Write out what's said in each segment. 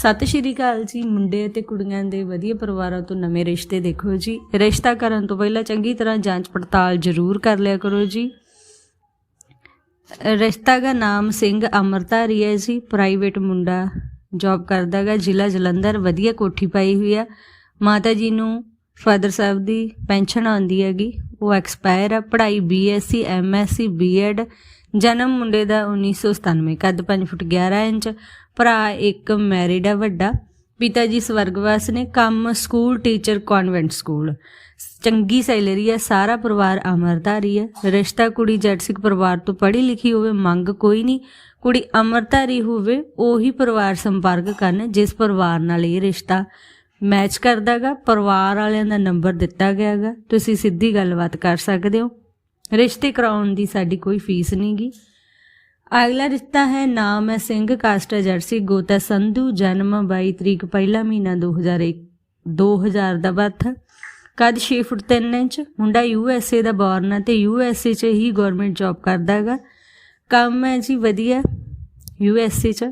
ਸਤਿ ਸ਼੍ਰੀ ਅਕਾਲ ਜੀ, ਮੁੰਡੇ ਅਤੇ ਕੁੜੀਆਂ ਦੇ ਵਧੀਆ ਪਰਿਵਾਰਾਂ ਤੋਂ ਨਵੇਂ ਰਿਸ਼ਤੇ ਦੇਖੋ ਜੀ। ਰਿਸ਼ਤਾ ਕਰਨ ਤੋਂ ਪਹਿਲਾਂ ਚੰਗੀ ਤਰ੍ਹਾਂ ਜਾਂਚ ਪੜਤਾਲ ਜ਼ਰੂਰ ਕਰ ਲਿਆ ਕਰੋ ਜੀ। ਰਿਸ਼ਤਾ ਦਾ ਨਾਮ ਸਿੰਘ ਅਮਰਤਾਰੀ ਹੈ ਜੀ ਪ੍ਰਾਈਵੇਟ ਮੁੰਡਾ ਜੌਬ ਕਰਦਾ ਗਾ ਜ਼ਿਲ੍ਹਾ ਜਲੰਧਰ, ਵਧੀਆ ਕੋਠੀ ਪਾਈ ਹੋਈ ਆ। ਮਾਤਾ ਜੀ ਨੂੰ ਫਾਦਰ ਸਾਹਿਬ ਦੀ ਪੈਨਸ਼ਨ ਆਉਂਦੀ ਹੈਗੀ, ਉਹ ਐਕਸਪਾਇਰ ਆ, ਪੜ੍ਹਾਈ ਬੀਐਸਸੀ ਐਮਐਸਸੀ ਬੀਐਡ ਜਨਮ ਮੁੰਡੇ ਦਾ 1997 ਕੱਦ 5 ਫੁੱਟ 11 ਇੰਚ, ਭਰਾ ਇੱਕ ਮੈਰਿਡ ਆ ਵੱਡਾ। ਪਿਤਾ ਜੀ ਸਵਰਗਵਾਸ ਨੇ, ਕੰਮ ਸਕੂਲ ਟੀਚਰ ਕਨਵੈਂਟ ਸਕੂਲ ਚੰਗੀ ਸੈਲਰੀ ਹੈ ਸਾਰਾ ਪਰਿਵਾਰ ਅਮਰਧਾਰੀ ਹੈ ਰਿਸ਼ਤਾ ਕੁੜੀ ਜੈਟਸਿਕ ਪਰਿਵਾਰ ਤੋਂ ਪੜ੍ਹੀ ਲਿਖੀ ਹੋਵੇ, ਮੰਗ ਕੋਈ ਨਹੀਂ। ਕੁੜੀ ਅਮਰਧਾਰੀ ਹੋਵੇ, ਉਹੀ ਪਰਿਵਾਰ ਸੰਪਰਕ ਕਰਨ, ਜਿਸ ਪਰਿਵਾਰ ਨਾਲ ਇਹ ਰਿਸ਼ਤਾ ਮੈਚ ਕਰਦਾਗਾ ਪਰਿਵਾਰ ਵਾਲਿਆਂ ਦਾ ਨੰਬਰ ਦਿੱਤਾ ਗਿਆਗਾ ਤੁਸੀਂ ਸਿੱਧੀ ਗੱਲਬਾਤ ਕਰ ਸਕਦੇ ਹੋ। ਰਿਸ਼ਤੇ ਕਰਾਉਣ ਦੀ ਸਾਡੀ ਕੋਈ ਫੀਸ ਨਹੀਂਗੀ ਅਗਲਾ ਰਿਸ਼ਤਾ ਹੈ, ਨਾਮ ਹੈ ਸਿੰਘ, ਕਾਸਟ ਜਰਸੀ, ਗੋਤਾ ਸੰਧੂ, ਜਨਮ 22 ਤਰੀਕ ਪਹਿਲਾ ਮਹੀਨਾ 2001 2000 ਦਾ ਬਰਥ ਕਦ 6 ਫੁੱਟ 3 ਇੰਚ, ਮੁੰਡਾ ਯੂ ਐਸ ਏ ਦਾ ਬੌਰਨ ਹੈ ਤੇ ਯੂ ਐਸ ਏ 'ਚ ਹੀ ਗਵਰਨਮੈਂਟ ਜੌਬ ਕਰਦਾ ਹੈਗਾ। ਕੰਮ ਹੈ ਜੀ ਵਧੀਆ, ਯੂ ਐਸ ਏ 'ਚ।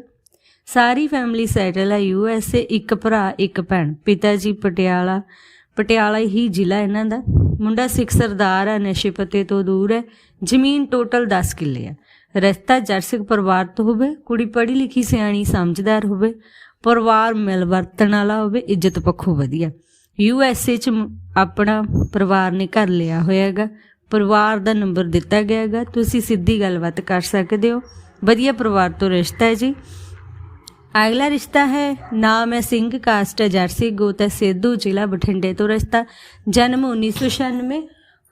ਸਾਰੀ ਫੈਮਿਲੀ ਸੈਟਲ ਹੈ, ਯੂ ਐਸ ਏ, ਇੱਕ ਭਰਾ, ਇੱਕ ਭੈਣ, ਪਿਤਾ ਜੀ ਪਟਿਆਲਾ ਪਟਿਆਲਾ ਹੀ ਜ਼ਿਲ੍ਹਾ ਇਹਨਾਂ ਦਾ। ਮੁੰਡਾ ਸਿੱਖ ਸਰਦਾਰ ਹੈ ਨਸ਼ੇ ਪਤੇ ਤੋਂ ਦੂਰ ਹੈ, ਜ਼ਮੀਨ ਟੋਟਲ 10 ਕਿੱਲੇ ਹੈ ਰਸਤਾ ਜਰਸਿਕ ਪਰਿਵਾਰ ਤੋਂ ਹੋਵੇ, ਕੁੜੀ ਪੜ੍ਹੀ ਲਿਖੀ ਸਿਆਣੀ ਸਮਝਦਾਰ ਹੋਵੇ, ਪਰਿਵਾਰ ਮਿਲਵਰਤਣ ਵਾਲਾ ਹੋਵੇ, ਇੱਜ਼ਤ ਪੱਖੋਂ ਵਧੀਆ। ਯੂ ਐਸ ਏ ਚ ਆਪਣਾ ਪਰਿਵਾਰ ਨੇ ਘਰ ਲਿਆ ਹੋਇਆ ਹੈਗਾ, ਪਰਿਵਾਰ ਦਾ ਨੰਬਰ ਦਿੱਤਾ ਗਿਆ ਹੈਗਾ, ਤੁਸੀਂ ਸਿੱਧੀ ਗੱਲਬਾਤ ਕਰ ਸਕਦੇ ਹੋ। ਵਧੀਆ ਪਰਿਵਾਰ ਤੋਂ ਰਿਸ਼ਤਾ ਹੈ ਜੀ। ਅਗਲਾ ਰਿਸ਼ਤਾ ਹੈ, ਨਾਮ ਹੈ ਸਿੰਘ, ਕਾਸਟ ਹੈ ਜਰਸੀ, ਗੋਤ ਹੈ ਸੇਧੂ, ਜ਼ਿਲ੍ਹਾ ਬਠਿੰਡੇ ਤੋਂ ਰਿਸ਼ਤਾ। ਜਨਮ 1996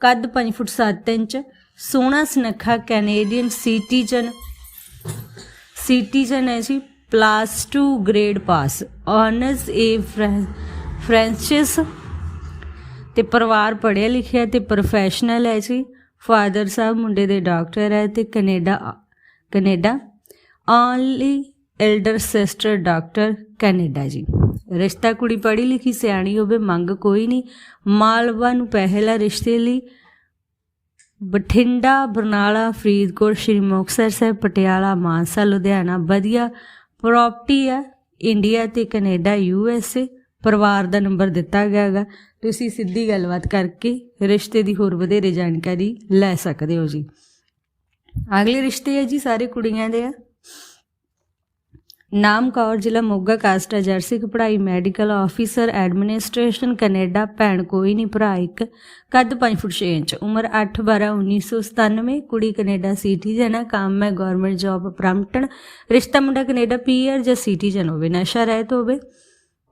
ਕੱਦ 5 ਫੁੱਟ 7 ਇੰਚ, ਸੋਹਣਾ ਸੁਨੱਖਾ ਕੈਨੇਡੀਅਨ ਸਿਟੀਜ਼ਨ ਸਿਟੀਜ਼ਨ ਹੈ ਜੀ, ਪਲੱਸ 2 ਗ੍ਰੇਡ ਪਾਸ। ਆਨਰਸ ਏ ਫ੍ਰੈਂਚਸ ਤੇ ਪਰਿਵਾਰ ਪੜ੍ਹਿਆ ਲਿਖਿਆ ਤੇ ਪ੍ਰੋਫੈਸ਼ਨਲ ਹੈ ਜੀ। ਫਾਦਰ ਸਾਹਿਬ ਮੁੰਡੇ ਦੇ ਡਾਕਟਰ ਹੈ ਤੇ Canada Canada. Only elder sister doctor Canada ਜੀ। ਰਿਸ਼ਤਾ ਕੁੜੀ ਪੜ੍ਹੀ ਲਿਖੀ ਸਿਆਣੀ ਹੋਵੇ, ਮੰਗ ਕੋਈ ਨਹੀਂ। ਮਾਲਵਾ ਨੂੰ ਪਹਿਲਾ ਰਿਸ਼ਤੇ ਲਈ ਬਠਿੰਡਾ, ਬਰਨਾਲਾ, ਫਰੀਦਕੋਟ, ਸ਼੍ਰੀ ਮੁਕਤਸਰ ਸਾਹਿਬ, ਪਟਿਆਲਾ, ਮਾਨਸਾ, ਲੁਧਿਆਣਾ। ਵਧੀਆ ਪ੍ਰਾਪਰਟੀ ਆ ਇੰਡੀਆ ਤੇ ਕੈਨੇਡਾ ਯੂ ਐਸ ਏ ਪਰਿਵਾਰ ਦਾ ਨੰਬਰ ਦਿੱਤਾ ਗਿਆ ਹੈਗਾ। ਤੁਸੀਂ ਸਿੱਧੀ ਗੱਲਬਾਤ ਕਰਕੇ ਰਿਸ਼ਤੇ ਦੀ ਹੋਰ ਵਧੇਰੇ ਜਾਣਕਾਰੀ ਲੈ ਸਕਦੇ ਹੋ ਜੀ। ਅਗਲੇ ਰਿਸ਼ਤੇ ਹੈ ਜੀ ਸਾਰੇ ਕੁੜੀਆਂ ਦੇ। ਆ ਨਾਮ ਕੌਰ ਜ਼ਿਲ੍ਹਾ ਮੋਗਾ ਕਾਸਟ ਹੈ ਜਰਸੀ ਕੀ ਪੜ੍ਹਾਈ ਮੈਡੀਕਲ ਆਫੀਸਰ ਐਡਮਿਨਿਸਟ੍ਰੇਸ਼ਨ ਕੈਨੇਡਾ, ਭੈਣ ਕੋਈ ਨਹੀਂ ਭਰਾ ਇੱਕ, ਕੱਦ 5 ਫੁੱਟ 6 ਇੰਚ, ਉਮਰ 8 12 1997 ਕੁੜੀ ਕੈਨੇਡਾ ਸਿਟੀਜ਼ਨ ਹੈ ਕੰਮ ਹੈ ਗਵਰਨਮੈਂਟ ਜੌਬ ਬ੍ਰੈਂਪਟਨ ਰਿਸ਼ਤਾ ਮੁੰਡਾ ਕੈਨੇਡਾ ਪੀਆਰ ਜਾਂ ਸਿਟੀਜ਼ਨ ਹੋਵੇ, ਨਸ਼ਾ ਰਹਿਤ ਹੋਵੇ।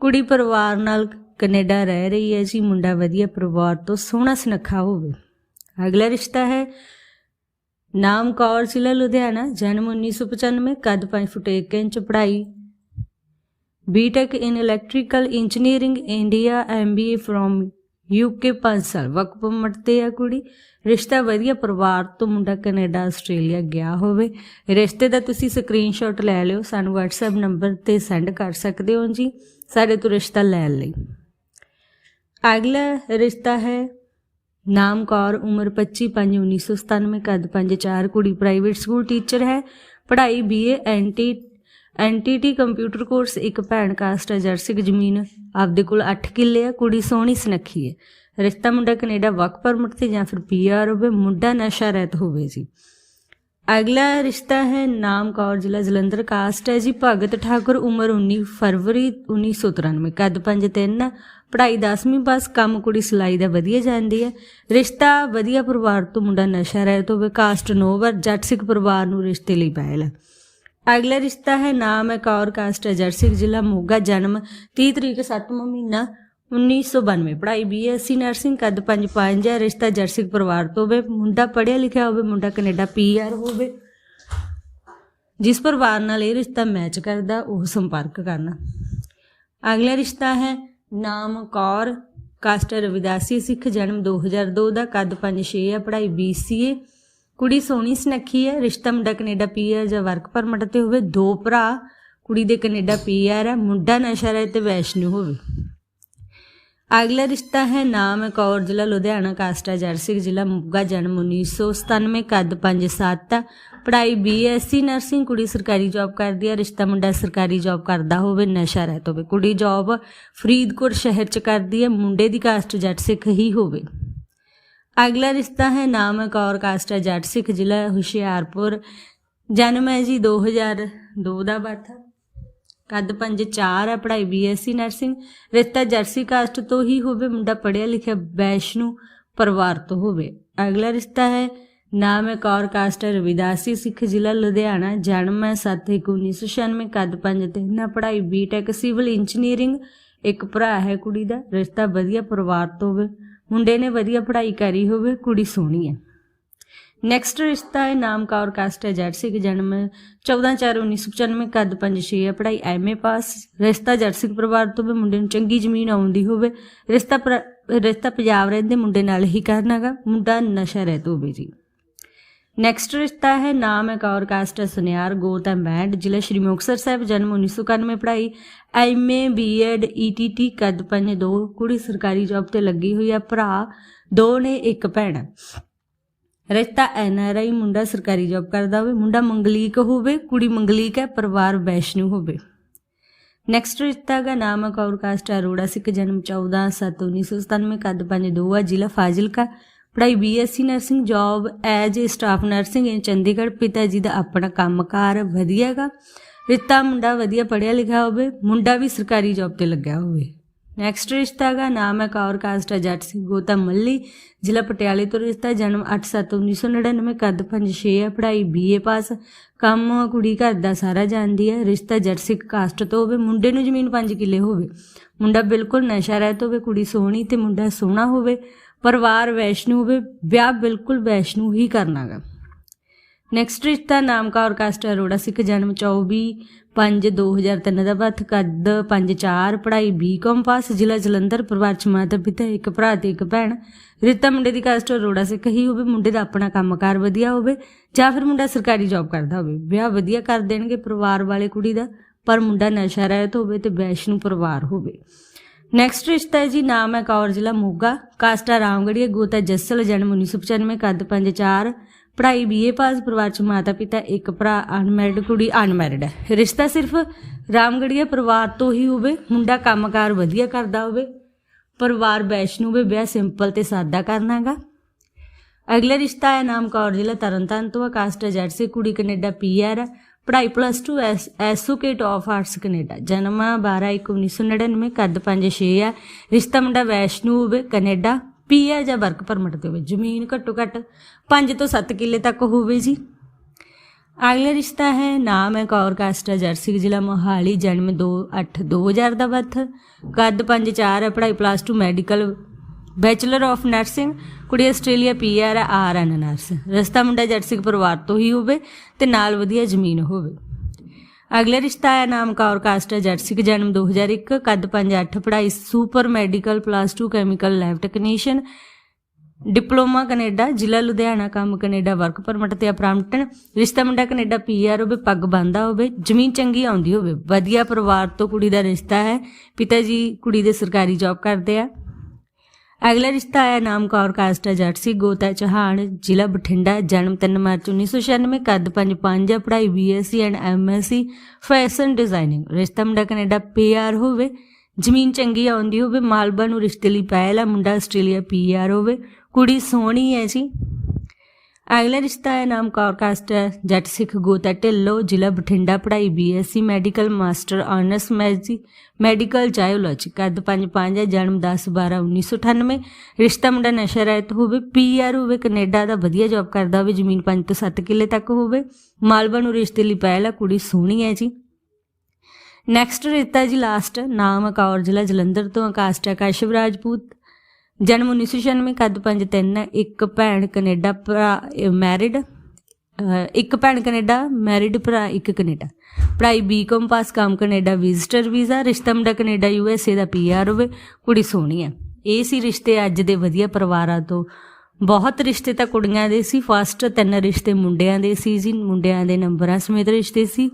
ਕੁੜੀ ਪਰਿਵਾਰ ਨਾਲ ਕੈਨੇਡਾ ਰਹਿ ਰਹੀ ਹੈ ਜੀ, ਮੁੰਡਾ ਵਧੀਆ ਪਰਿਵਾਰ ਤੋਂ ਸੋਹਣਾ ਸੁਨੱਖਾ ਹੋਵੇ। ਅਗਲਾ ਰਿਸ਼ਤਾ ਹੈ ਨਾਮ ਕੌਰ ਜ਼ਿਲ੍ਹਾ ਲੁਧਿਆਣਾ, ਜਨਮ 1995 ਕੱਦ 5 ਫੁੱਟ 1 ਇੰਚ, ਪੜ੍ਹਾਈ। BTech in electrical engineering India MBA from UK 5 ਸਾਲ। ਵਕਫ ਪਰਮਿਟ ਆ ਕੁੜੀ। ਰਿਸ਼ਤਾ ਵਧੀਆ, ਪਰਿਵਾਰ ਤੋਂ ਮੁੰਡਾ ਕੈਨੇਡਾ, ਆਸਟ੍ਰੇਲੀਆ ਗਿਆ ਹੋਵੇ। ਰਿਸ਼ਤੇ ਦਾ ਤੁਸੀਂ ਸਕਰੀਨਸ਼ਾਟ ਲੈ ਲਿਓ, ਸਾਨੂੰ WhatsApp ਨੰਬਰ ਤੇ ਸੈਂਡ ਕਰ ਸਕਦੇ ਹੋ ਜੀ। ਸਾਡੇ ਤੋਂ ਰਿਸ਼ਤਾ ਲੈਣ ਲਈ। ਅਗਲਾ ਰਿਸ਼ਤਾ ਹੈ ਨਾਮ ਕੌਰ, ਉਮਰ 25 5 1997 ਕਦ 5 4 ਕੁੜੀ ਪ੍ਰਾਈਵੇਟ ਸਕੂਲ ਟੀਚਰ ਹੈ। ਪੜ੍ਹਾਈ ਬੀਏ ਐਂਟੀ ਐਨਟੀਟੀ ਕੰਪਿਊਟਰ ਕੋਰਸ ਇੱਕ ਭੈਣ ਕਾਸਟ ਹੈ ਜਰਸਿਕ ਜ਼ਮੀਨ ਆਪਦੇ ਕੋਲ 8 ਕਿੱਲੇ ਆ, ਕੁੜੀ ਸੋਹਣੀ ਸੁਨੱਖੀ ਹੈ। ਰਿਸ਼ਤਾ ਮੁੰਡਾ ਕੈਨੇਡਾ ਵਰਕ ਪਰਮਿਟ ਤੇ ਜਾਂ ਫਿਰ ਪੀਆਰ ਹੋਵੇ, ਮੁੰਡਾ ਨਸ਼ਾ ਰਹਿਤ ਹੋਵੇ ਜੀ। ਅਗਲਾ ਰਿਸ਼ਤਾ ਹੈ, ਨਾਮ ਕੌਰ, ਜ਼ਿਲ੍ਹਾ ਜਲੰਧਰ ਕਾਸਟ ਹੈ ਜੀ। ਭਗਤ ਠਾਕੁਰ, ਉਮਰ 19 ਫਰਵਰੀ 1993 ਕੱਦ 5 3 ਪੜ੍ਹਾਈ 10ਵੀਂ ਪਾਸ ਕੰਮ ਕੁੜੀ ਸਿਲਾਈ ਦਾ ਵਧੀਆ ਜਾਂਦੀ ਹੈ। ਰਿਸ਼ਤਾ ਵਧੀਆ ਪਰਿਵਾਰ ਤੋਂ ਮੁੰਡਾ ਨਸ਼ਾ ਰਹਿਤ ਹੋਵੇ, ਕਾਸਟ ਨੋਵਰ ਜੱਟ ਸਿੱਖ ਪਰਿਵਾਰ ਨੂੰ ਰਿਸ਼ਤੇ ਲਈ ਪਹਿਲ। ਹੈ ਅਗਲਾ ਰਿਸ਼ਤਾ ਹੈ, ਨਾਮ ਹੈ ਕੌਰ, ਕਾਸਟ ਹੈ ਜਰਸਿਕ ਜ਼ਿਲ੍ਹਾ ਮੋਗਾ, ਜਨਮ 30 ਤਰੀਕ 7ਵਾਂ ਮਹੀਨਾ 1992 ਪੜ੍ਹਾਈ ਬੀਐਸਸੀ, ਨਰਸਿੰਗ, ਕੱਦ 5 5 ਹੈ, ਰਿਸ਼ਤਾ ਜਰਸਿਕ ਪਰਿਵਾਰ ਤੋਂ ਹੋਵੇ, ਮੁੰਡਾ ਪੜ੍ਹਿਆ ਲਿਖਿਆ ਹੋਵੇ, ਮੁੰਡਾ ਕੈਨੇਡਾ ਪੀਆਰ ਹੋਵੇ। ਜਿਸ ਪਰਿਵਾਰ ਨਾਲ ਇਹ ਰਿਸ਼ਤਾ ਮੈਚ ਕਰਦਾ, ਉਹ ਸੰਪਰਕ ਕਰਨਾ। ਅਗਲਾ ਰਿਸ਼ਤਾ ਹੈ ਨਾਮ ਕੌਰ, ਕਾਸਟਰ ਰਵਿਦਾਸੀ ਸਿੱਖ ਜਨਮ 2002 ਦਾ ਕੱਦ 5-6 ਹੈ, ਪੜ੍ਹਾਈ BCA ਕੁੜੀ ਸੋਹਣੀ ਸੁਨੱਖੀ ਹੈ, ਰਿਸ਼ਤਾ ਮੁੰਡਾ ਕੈਨੇਡਾ ਪੀਆਰ ਜਾਂ ਵਰਕ ਪਰਮਿਟ ਤੇ ਹੋਵੇ। ਦੋ ਭਰਾ, ਕੁੜੀ ਦੇ ਕੈਨੇਡਾ ਪੀਆਰ ਹੈ, ਮੁੰਡਾ ਨਸ਼ਾ ਰਹਿ ਤੇ ਵੈਸ਼ਨੂ ਹੋਵੇ। ਅਗਲਾ ਰਿਸ਼ਤਾ ਹੈ ਨਾਮ ਹੈ ਕੌਰ, ਜ਼ਿਲ੍ਹਾ ਲੁਧਿਆਣਾ, ਕਾਸਟਾ, ਜਰਸੀ, ਜ਼ਿਲ੍ਹਾ ਮੋਗਾ, ਜਨਮ 1997 ਕੱਦ 5'7 ਪੜ੍ਹਾਈ ਬੀਐਸਸੀ ਨਰਸਿੰਗ ਕੁੜੀ ਸਰਕਾਰੀ ਜੌਬ ਕਰਦੀ ਹੈ, ਰਿਸ਼ਤਾ ਮੁੰਡਾ ਸਰਕਾਰੀ ਜੌਬ ਕਰਦਾ ਹੋਵੇ, ਨਸ਼ਾ ਰਹਿਤ ਹੋਵੇ। ਕੁੜੀ ਜੌਬ ਫਰੀਦਕੋਟ ਸ਼ਹਿਰ ਚ ਕਰਦੀ ਹੈ, ਮੁੰਡੇ ਦੀ ਕਾਸਟ ਜੱਟ ਸਿੱਖ ਹੀ ਹੋਵੇ। ਅਗਲਾ ਰਿਸ਼ਤਾ ਹੈ ਨਾਮ ਹੈ ਕੌਰ, ਕਾਸਟਾ, ਜੱਟ ਸਿੱਖ, ਜ਼ਿਲ੍ਹਾ ਹੁਸ਼ਿਆਰਪੁਰ। ਜਨਮ ਹੈ ਜੀ 2002 ਦਾ ਬਰਥ ਕੱਦ 5'4 ਹੈ ਪੜ੍ਹਾਈ ਬੀਐਸਸੀ ਨਰਸਿੰਗ ਰਿਸ਼ਤਾ ਜਰਸੀ ਕਾਸਟ ਤੋਂ ਹੀ ਹੋਵੇ, ਮੁੰਡਾ ਪੜ੍ਹਿਆ ਲਿਖਿਆ, ਵੈਸ਼ਨੂ ਪਰਿਵਾਰ ਤੋਂ ਹੋਵੇ। ਅਗਲਾ ਰਿਸ਼ਤਾ ਹੈ, ਨਾਮ ਹੈ ਕੌਰ ਕਾਸਟ ਰਵਿਦਾਸੀ ਸਿੱਖ ਜ਼ਿਲ੍ਹਾ ਲੁਧਿਆਣਾ। ਜਨਮ ਹੈ 7/1996 ਕੱਦ ਪੰਜ 'ਤੇ ਨਾ ਪੜ੍ਹਾਈ ਬੀਟੈਕ ਸਿਵਲ ਇੰਜੀਨੀਅਰਿੰਗ ਇੱਕ ਭਰਾ ਹੈ ਕੁੜੀ ਦਾ, ਰਿਸ਼ਤਾ ਵਧੀਆ ਪਰਿਵਾਰ ਤੋਂ ਹੋਵੇ। ਮੁੰਡੇ ਨੇ ਵਧੀਆ ਪੜ੍ਹਾਈ ਕਰੀ ਹੋਵੇ, ਕੁੜੀ ਸੋਹਣੀ ਹੈ। ਨੈਕਸਟ ਰਿਸ਼ਤਾ ਹੈ ਨਾਮ ਕੌਰ ਕਾਸਟ ਹੈ, ਜੱਟ ਸਿੱਖ ਜਨਮ 14/4/1995 ਕੱਦ 5'6 ਹੈ। ਪੜ੍ਹਾਈ ਐਮਏ ਪਾਸ। ਰਿਸ਼ਤਾ ਜੱਟ ਪਰਿਵਾਰ ਤੋਂ ਵੀ ਮੁੰਡੇ ਨੂੰ ਚੰਗੀ ਜ਼ਮੀਨ ਆਉਂਦੀ ਹੋਵੇ। ਰਿਸ਼ਤਾ ਰਿਸ਼ਤਾ ਪੰਜਾਬ ਰਹਿੰਦੇ ਮੁੰਡੇ ਨਾਲ ਹੀ ਕਰਨਾਗਾ ਮੁੰਡਾ ਨਸ਼ਾ ਰਹਿਤ ਹੋਵੇ ਜੀ। ਨੈਕਸਟ ਰਿਸ਼ਤਾ ਹੈ, ਨਾਮ ਹੈ ਕੌਰ ਕਾਸਟ ਹੈ, ਸੁਨਿਆਰ, ਗੋਤ ਹੈ, ਮੈਂਡ। ਜ਼ਿਲ੍ਹਾ ਸ਼੍ਰੀ ਮੁਕਤਸਰ ਸਾਹਿਬ, ਜਨਮ 1991 ਪੜ੍ਹਾਈ ਐਮਏ ਬੀਐਡ ਈਟੀਟੀ ਕੱਦ 5'2 ਕੁੜੀ ਸਰਕਾਰੀ ਜੌਬ ਤੇ ਲੱਗੀ ਹੋਈ ਹੈ, ਭਰਾ, ਦੋ ਨੇ ਇੱਕ ਭੈਣ। ਹੈ। ਰਿਸ਼ਤਾ ਐਨਆਰਆਈ ਮੁੰਡਾ ਸਰਕਾਰੀ ਜੌਬ ਕਰਦਾ ਹੋਵੇ, ਮੁੰਡਾ ਮੰਗਲੀਕ ਹੋਵੇ, ਕੁੜੀ ਮੰਗਲੀਕ ਹੈ, ਪਰਿਵਾਰ ਵੈਸ਼ਨੂ ਹੋਵੇ। ਨੈਕਸਟ ਰਿਸ਼ਤਾ ਦਾ ਨਾਮ ਹੈ ਕੌਰ ਕਾਸਟ, ਅਰੋੜਾ ਸਿੱਖ, ਜਨਮ 14/7/1997 ਕੱਦ 5'2 ਆ, ਜ਼ਿਲ੍ਹਾ ਫਾਜ਼ਿਲਕਾ। ਪੜ੍ਹਾਈ BSc nursing job as a staff nursing in Chandigarh. ਪਿਤਾ ਜੀ ਦਾ ਆਪਣਾ ਕੰਮਕਾਰ ਵਧੀਆਗਾ ਰਿਸ਼ਤਾ ਮੁੰਡਾ ਵਧੀਆ ਪੜ੍ਹਿਆ ਲਿਖਿਆ ਹੋਵੇ, ਮੁੰਡਾ ਵੀ ਸਰਕਾਰੀ ਜੌਬ ਤੇ ਲੱਗਿਆ ਹੋਵੇ। ਨੈਕਸਟ ਰਿਸ਼ਤਾ ਦਾ ਨਾਮ ਹੈ ਕੌਰ ਕਾਸਟ ਹੈ ਜੱਟ ਸਿੰਘ ਗੋਤਾ ਮੱਲੀ, ਜ਼ਿਲ੍ਹਾ ਪਟਿਆਲੇ ਤੋਂ ਰਿਸ਼ਤਾ, ਜਨਮ 8/7/1999 ਕੱਦ 5'6 ਹੈ, ਪੜ੍ਹਾਈ ਬੀਏ ਪਾਸ ਕੰਮ ਕੁੜੀ ਘਰ ਦਾ ਸਾਰਾ ਜਾਣਦੀ ਹੈ, ਰਿਸ਼ਤਾ ਜੱਟ ਸਿੰਘ ਕਾਸਟ ਤੋਂ ਹੋਵੇ, ਮੁੰਡੇ ਨੂੰ ਜ਼ਮੀਨ 5 ਕਿੱਲੇ ਹੋਵੇ। ਮੁੰਡਾ ਬਿਲਕੁਲ ਨਸ਼ਾ ਰਹਿਤ ਹੋਵੇ, ਕੁੜੀ ਸੋਹਣੀ ਤੇ ਮੁੰਡਾ ਸੋਹਣਾ ਹੋਵੇ, ਪਰਿਵਾਰ ਵੈਸ਼ਨੂ ਹੋਵੇ, ਵਿਆਹ ਬਿਲਕੁਲ ਵੈਸ਼ਨੂ ਹੀ ਕਰਨਾਗਾ। ਨੈਕਸਟ ਰਿਸ਼ਤਾ ਨਾਮ ਕੌਰ ਕਾਸਟ ਅਰੋੜਾ ਸਿੱਖ ਜਨਮ 24 5 2003 ਦਾ ਬਰਥ ਕੱਦ 5 4 ਪੜ੍ਹਾਈ ਬੀਕਾਮ ਪਾਸ, ਜ਼ਿਲ੍ਹਾ ਜਲੰਧਰ, ਪਰਿਵਾਰ ਚ ਮਾਤਾ ਪਿਤਾ, ਇੱਕ ਭਰਾ ਤੇ ਇੱਕ ਭੈਣ। ਰਿਤਾ ਮੁੰਡੇ ਦੀ ਕਾਸਟ ਅਰੋੜਾ ਸਿੱਖ ਹੀ ਹੋਵੇ, ਮੁੰਡੇ ਦਾ ਆਪਣਾ ਕੰਮਕਾਰ ਵਧੀਆ ਹੋਵੇ, ਜਾਂ ਫਿਰ ਮੁੰਡਾ ਸਰਕਾਰੀ ਜੌਬ ਕਰਦਾ ਹੋਵੇ। ਵਿਆਹ ਵਧੀਆ ਕਰ ਦੇਣਗੇ ਪਰਿਵਾਰ ਵਾਲੇ ਕੁੜੀ ਦਾ, ਪਰ ਮੁੰਡਾ ਨਸ਼ਾ ਰਹਿਤ ਹੋਵੇ ਤੇ ਵੈਸ਼ਨੂ ਪਰਿਵਾਰ ਹੋਵੇ। ਨੈਕਸਟ ਰਿਸ਼ਤਾ ਹੈ ਜੀ ਨਾਮ ਹੈ ਕੌਰ ਜ਼ਿਲ੍ਹਾ ਮੋਗਾ ਕਾਸਟਾ ਰਾਮਗੜੀਆ, ਗੋਤਾ ਜੱਸਲ, ਜਨਮ 1995 ਕੱਦ 5'4 ਪੜ੍ਹਾਈ ਬੀਏ ਪਾਸ ਪਰਿਵਾਰ ਚ ਮਾਤਾ ਪਿਤਾ ਇੱਕ ਭਰਾ ਅਨਮੈਰਿਡ ਕੁੜੀ ਅਨਮੈਰਿਡ ਹੈ। ਰਿਸ਼ਤਾ ਸਿਰਫ ਰਾਮਗੜੀਆ ਪਰਿਵਾਰ ਤੋਂ ਹੀ ਹੋਵੇ ਮੁੰਡਾ ਕੰਮਕਾਰ ਵਧੀਆ ਕਰਦਾ ਹੋਵੇ ਪਰਿਵਾਰ ਵੈਸ਼ਨੂ ਹੋਵੇ ਵਿਆਹ ਸਿੰਪਲ ਤੇ ਸਾਦਾ ਕਰਨਾਗਾ ਅਗਲਾ ਰਿਸ਼ਤਾ ਹੈ ਨਾਮ ਕੌਰ ਜ਼ਿਲ੍ਹਾ ਤਰਨਤਾਰਨ ਤੋਂ ਹੈ, ਕਾਸਟ ਹੈ ਜੱਟ ਸੇ ਕੁੜੀ ਕੈਨੇਡਾ ਪੀਆਰ ਪੜ੍ਹਾਈ plus 2 associate of arts Canada. ਜਨਮ 12/1999 ਕੱਦ 5'6 ਹੈ। ਰਿਸ਼ਤਾ ਮੁੰਡਾ ਵੈਸ਼ਨੂ ਹੋਵੇ ਕੈਨੇਡਾ। ਪੀਆਰ ਜਾਂ ਵਰਕ ਪਰਮਿਟ ਤੇ ਹੋਵੇ ਜ਼ਮੀਨ ਘੱਟੋ ਘੱਟ 5 ਤੋਂ 7 ਕਿੱਲੇ ਤੱਕ ਹੋਵੇ ਜੀ। ਅਗਲਾ ਰਿਸ਼ਤਾ ਹੈ, ਨਾਮ ਹੈ ਕੌਰ ਕਾਸਟਾ ਜਰਸੀ ਜ਼ਿਲ੍ਹਾ ਮੋਹਾਲੀ, ਜਨਮ 2/8/2000 ਦਾ ਬਰਥ। ਕੱਦ 5'4 ਹੈ, ਪੜ੍ਹਾਈ plus 2 medical bachelor of nursing ਕੁੜੀ Australia PR R N nurse. ਰਸਤਾ ਮੁੰਡਾ ਜੱਟ ਪਰਿਵਾਰ ਤੋਂ ਹੀ ਹੋਵੇ ਤੇ ਨਾਲ ਵਧੀਆ ਜ਼ਮੀਨ ਹੋਵੇ। ਅਗਲੇ ਰਿਸ਼ਤਾ ਹੈ ਨਾਮ ਕੌਰ ਕਾਸਟਾ ਜਰਸਿਕ ਜੱਟ ਸਿੱਖ ਜਨਮ 2001 ਕੱਦ 5'8 ਪੜ੍ਹਾਈ super medical plus 2 chemical lab technician, diploma Canada, ਜ਼ਿਲ੍ਹਾ ਲੁਧਿਆਣਾ, ਕੰਮ ਕੈਨੇਡਾ, ਵਰਕ ਪਰਮਿਟ ਤੇ ਅਪਰਾਮਟਨ ਰਿਸ਼ਤਾ ਮੁੰਡਾ ਕੈਨੇਡਾ ਪੀਆਰ ਹੋਵੇ, ਪੱਗ ਬੰਦਾ ਹੋਵੇ, ਜ਼ਮੀਨ ਚੰਗੀ ਆਉਂਦੀ ਹੋਵੇ, ਵਧੀਆ ਪਰਿਵਾਰ ਤੋਂ ਕੁੜੀ ਦਾ ਰਿਸ਼ਤਾ ਹੈ, ਪਿਤਾ ਜੀ ਕੁੜੀ ਦੇ ਸਰਕਾਰੀ ਜੌਬ ਕਰਦੇ ਆ। ਅਗਲਾ ਰਿਸ਼ਤਾ ਆਇਆ ਨਾਮ ਕੌਰ ਕਾਸਟ ਜੱਟ ਸੀ, ਗੋਤਾ ਚੌਹਾਨ, ਜ਼ਿਲ੍ਹਾ ਬਠਿੰਡਾ, ਜਨਮ 3 ਮਾਰਚ 1996 ਕੱਦ 5'5 ਹੈ ਪੜ੍ਹਾਈ BSc and MSc fashion designing ਰਿਸ਼ਤਾ ਮੁੰਡਾ ਕੈਨੇਡਾ ਪੀਆਰ ਹੋਵੇ, ਜ਼ਮੀਨ ਚੰਗੀ ਆਉਂਦੀ ਹੋਵੇ ਮਾਲਬਾ ਨੂੰ ਰਿਸ਼ਤੇ ਲਈ ਪਹਿਲਾ ਮੁੰਡਾ ਆਸਟ੍ਰੇਲੀਆ ਪੀਆਰ ਹੋਵੇ। ਕੁੜੀ ਸੋਹਣੀ ਹੈ ਜੀ। ਅਗਲਾ ਰਿਸ਼ਤਾ ਹੈ ਨਾਮ ਕੌਰ ਕਾਸਟ ਜੱਟ ਸਿੱਖ ਗੋਤਾ ਢਿੱਲੋਂ ਜ਼ਿਲ੍ਹਾ ਬਠਿੰਡਾ ਪੜ੍ਹਾਈ ਬੀਐਸਸੀ ਮੈਡੀਕਲ ਮਾਸਟਰ ਆਨਰਸ ਮੈਜੀ ਮੈਡੀਕਲ ਜਾਇਓਲੋਜੀ ਕੱਦ 5'5 ਹੈ। ਜਨਮ 10/12/1998 ਰਿਸ਼ਤਾ ਮੁੰਡਾ ਨਸ਼ਾ ਰਹਿਤ ਹੋਵੇ। ਪੀਆਰ ਹੋਵੇ। ਕੈਨੇਡਾ ਦਾ ਵਧੀਆ ਜੌਬ ਕਰਦਾ ਹੋਵੇ। ਜ਼ਮੀਨ 5 ਤੋਂ 7 ਕਿੱਲੇ ਤੱਕ ਹੋਵੇ। ਮਾਲਵਾ ਨੂੰ ਰਿਸ਼ਤੇ ਲਈ ਪਹਿਲਾ ਕੁੜੀ ਸੋਹਣੀ ਹੈ ਜੀ। ਨੈਕਸਟ ਰਿਸ਼ਤਾ ਜੀ ਲਾਸਟ ਨਾਮ ਅਕੌਰ ਜ਼ਿਲ੍ਹਾ ਜਲੰਧਰ ਤੋਂ ਕਾਸਟ ਹੈ। ਕਾਸ਼ਵ ਰਾਜਪੂਤ। ਜਨਮ 1996 ਕੱਦ 5'3 ਹੈ ਇੱਕ ਭੈਣ ਕੈਨੇਡਾ ਭਰਾ ਮੈਰਿਡ ਇੱਕ ਭੈਣ ਕੈਨੇਡਾ ਮੈਰਿਡ ਭਰਾ, ਇੱਕ ਕੈਨੇਡਾ। ਪੜ੍ਹਾਈ ਬੀਕਾਮ ਪਾਸ ਕੰਮ ਕੈਨੇਡਾ ਵਿਜ਼ਟਰ ਵੀਜ਼ਾ ਰਿਸ਼ਤਾ ਮੁੰਡਾ ਕੈਨੇਡਾ ਏ ਦਾ ਪੀ ਆਰ ਹੋਵੇ, ਕੁੜੀ ਸੋਹਣੀ ਹੈ ਇਹ ਸੀ ਰਿਸ਼ਤੇ ਅੱਜ ਦੇ ਵਧੀਆ ਪਰਿਵਾਰਾਂ ਤੋਂ। ਬਹੁਤ ਰਿਸ਼ਤੇ ਤਾਂ ਕੁੜੀਆਂ ਦੇ ਸੀ ਫਸਟ ਤਿੰਨ ਰਿਸ਼ਤੇ ਮੁੰਡਿਆਂ ਦੇ ਸੀ ਜੀ, ਮੁੰਡਿਆਂ ਦੇ ਨੰਬਰਾਂ ਸਮੇਤ ਰਿਸ਼ਤੇ ਸੀ।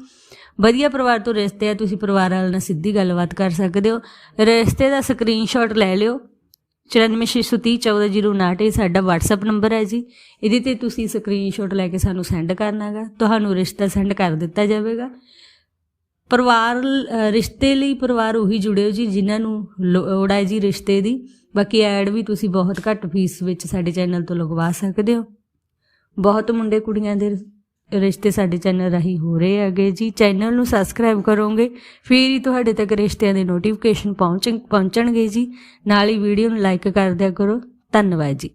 ਵਧੀਆ ਪਰਿਵਾਰ ਤੋਂ ਰਿਸ਼ਤੇ ਆ, ਤੁਸੀਂ ਪਰਿਵਾਰ ਵਾਲਿਆਂ ਨਾਲ ਸਿੱਧੀ ਗੱਲਬਾਤ ਕਰ ਸਕਦੇ ਹੋ। ਰਿਸ਼ਤੇ ਦਾ ਸਕਰੀਨਸ਼ਾਟ ਲੈ ਲਿਓ। 9463144059 ਇਹ ਸਾਡਾ WhatsApp ਨੰਬਰ ਹੈ ਜੀ। ਇਹਦੇ ਤੇ ਤੁਸੀਂ ਸਕਰੀਨਸ਼ਾਟ ਲੈ ਕੇ ਸਾਨੂੰ ਸੈਂਡ ਕਰਨਾਗਾ ਤੁਹਾਨੂੰ ਰਿਸ਼ਤਾ ਸੈਂਡ ਕਰ ਦਿੱਤਾ ਜਾਵੇਗਾ। ਪਰਿਵਾਰ ਰਿਸ਼ਤੇ ਲਈ ਪਰਿਵਾਰ ਉਹੀ ਜੁੜਿਓ ਜੀ, ਜਿਨ੍ਹਾਂ ਨੂੰ ਲੋੜ ਹੈ ਜੀ ਰਿਸ਼ਤੇ ਦੀ। ਬਾਕੀ ਐਡ ਵੀ ਤੁਸੀਂ ਬਹੁਤ ਘੱਟ ਫੀਸ ਵਿੱਚ ਸਾਡੇ ਚੈਨਲ ਤੋਂ ਲਗਵਾ ਸਕਦੇ ਹੋ। ਬਹੁਤ ਮੁੰਡੇ ਕੁੜੀਆਂ ਦੇ ਰਿਸ਼ਤੇ ਸਾਡੇ ਚੈਨਲ ਰਾਹੀਂ ਹੋ ਰਹੇ ਹੈਗੇ ਜੀ। ਚੈਨਲ ਨੂੰ ਸਬਸਕ੍ਰਾਈਬ ਕਰੋਗੇ, ਫਿਰ ਹੀ ਤੁਹਾਡੇ ਤੱਕ ਰਿਸ਼ਤਿਆਂ ਦੇ ਨੋਟੀਫਿਕੇਸ਼ਨ ਪਹੁੰਚ ਪਹੁੰਚਣਗੇ ਜੀ। ਨਾਲ ਹੀ ਵੀਡੀਓ ਨੂੰ ਲਾਈਕ ਕਰ ਦਿਆ ਕਰੋ। ਧੰਨਵਾਦ ਜੀ।